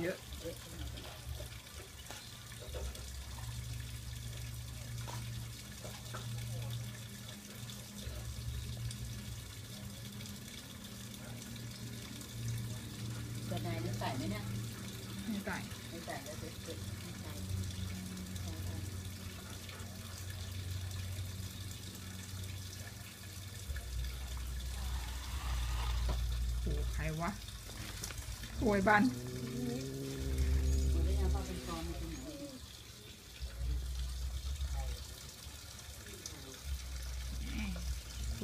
เยอะจะนายนี่ใส่ไหมเนี่ย ไม่ใส่ไม่ใส่แล้วจะเก็บไม่ใส่โอ้ใครวะโวยบัน หมดแล้วยังเข้าเป็นกองมาตรงไหน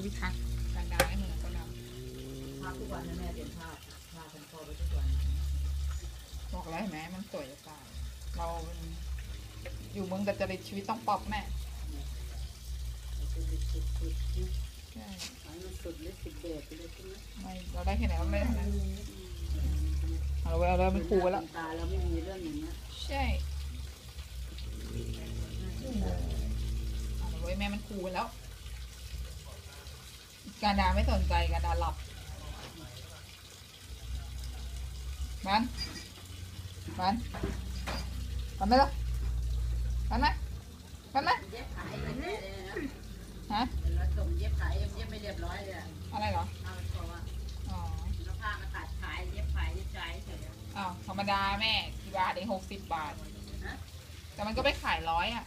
ผู้พิทักษ์กันดาไอ้หนูก็ดภาพทุกวันนะแม่เปลี่ยนภาพภาพเป็นคอไปทุกวันบอกแล้วเห็นไหมมันสวยจะตายเราอยู่เมืองแต่จริตชีวิตต้องป๊อปแม่ใช่อันสุดเลยสิบเดไปเลยใช่ไหมไม่เราได้แค่ไหนเราไม่ได้เท่านั้นเอาไว้เอาแล้วมันคูไว้แล้วตาแล้วไม่มีเรื่องอย่างเงี้ยใช่เอาไว้แม่มันคูไว้แล้ว การดาไม่สนใจการดาหลับมันมันมันไหมล่ะมันไหมมันไหมเย็บขายเลยเลยนะฮะแล้วส่งเย็บขายเย็บไม่เรียบร้อยเลยอะไรเหรอเอาไปบอกว่าอ๋อแล้วผ้ามาตัดขายเย็บขายเย็บใจเฉยอ้าวธรรมดาแม่กี่บาทเองหกสิบบาท ฮะแต่มันก็ไปขายร้อยอะ